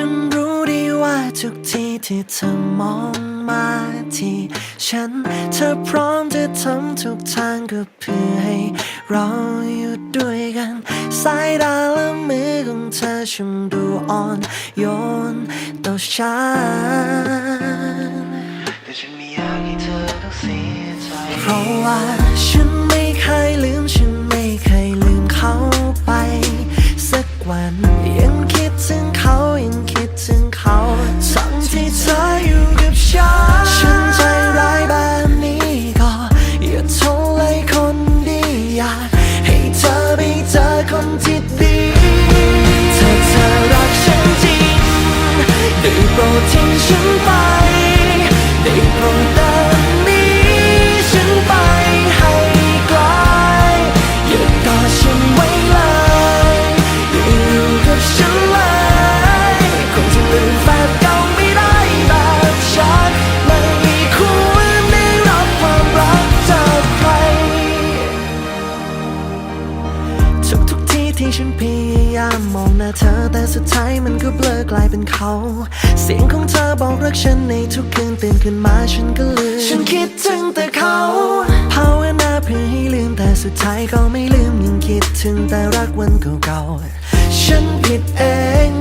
ฉันรู้ดีว่าทุกทีที่เธอมองมาที่ฉัน เธอพร้อมจะทำทุกทางก็เพื่อให้เราอยู่ด้วยกัน สายตาและมือของเธอช่างดูอ่อนโยนต่อฉันแต่ฉันไม่อยากให้เธอต้องเสียใจ เพราะว่าฉันไม่เคยลืมฉัน ฉันไปได้โปรด ฉันพยายามมองหน้าเธอแต่สุดท้ายมันก็เบลอกลายเป็นเขา เสียงของเธอบอกรักฉันในทุกคืนตื่นขึ้นมาฉันก็ลืมฉันคิดถึงแต่เขาภาวนาเพื่อให้ลืมแต่สุดท้ายก็ไม่ลืมยังคิดถึงแต่รักวันเก่าๆฉันผิดเอง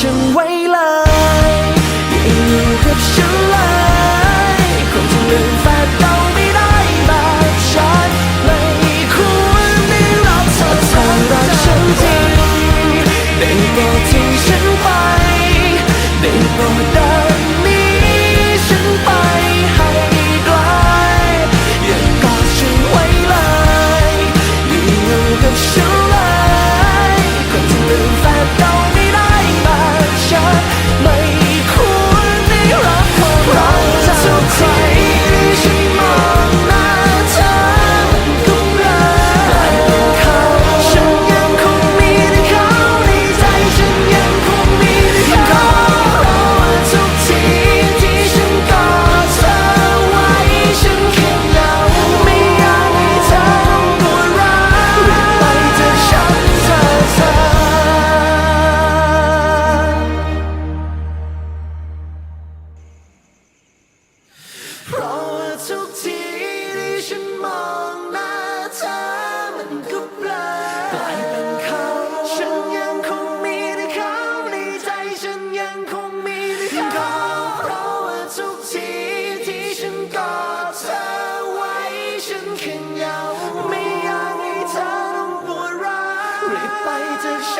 成为 to shine.